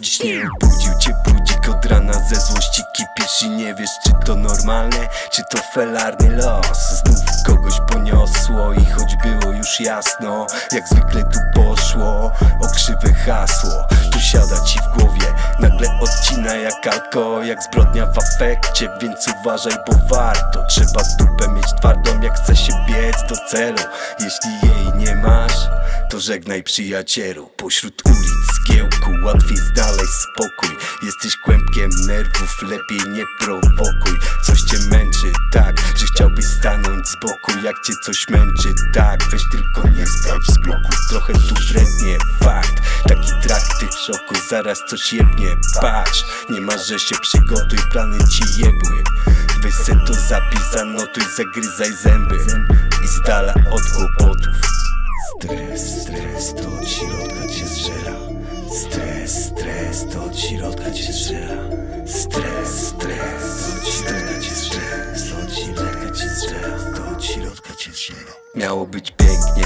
Dziś nie budził cię budzik od rana ze złości kipisz i nie wiesz czy to normalne, czy to felarny los. Znów poniosło i choć było już jasno Jak zwykle tu poszło o krzywe hasło. Tu siada ci w głowie, nagle odcina jak alko Jak zbrodnia w afekcie, więc uważaj bo warto. Trzeba dupę mieć twardą jak chce się biec do celu. Jeśli jej nie masz, to żegnaj przyjacielu. Pośród ulic zgiełku łatwiej znaleźć spokój. Jesteś kłębkiem nerwów, lepiej nie prowokuj. Coś cię męczy boku Jak cię coś męczy tak, weź tylko nie skacz z bloku Trochę tu wrednie, fakt Taki trakty w szoku, zaraz coś jebnie Patrz, nie masz, że się przygotuj, plany ci jebły Weź se to zapisz, zanotuj, zagryzaj zęby I z dala od kłopotów. Stres, stres, to od środka cię zżera. Stres, stres, to od środka cię zżera. Stres, Miało być pięknie,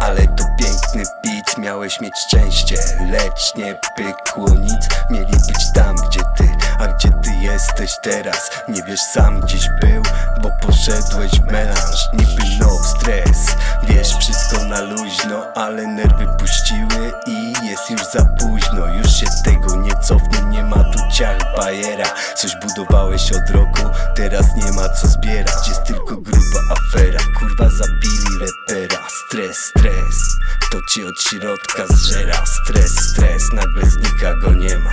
ale to piękny beat. Miałeś mieć szczęście, lecz nie pykło nic. Mieli być tam, gdzie ty, a gdzie ty jesteś teraz. Nie wiesz sam gdzieś był, bo poszedłeś w melanż. Niby no stres, wiesz wszystko na luźno Ale nerwy puściły i jest już za późno. Już się tego nie cofnie, nie ma tu ciach bajera. Coś budowałeś od roku, teraz nie ma co zbierać. Jest tylko gruba afera, kurwa repera Stres, stres, to ci od środka zżera Stres, stres, nagle znika go nie ma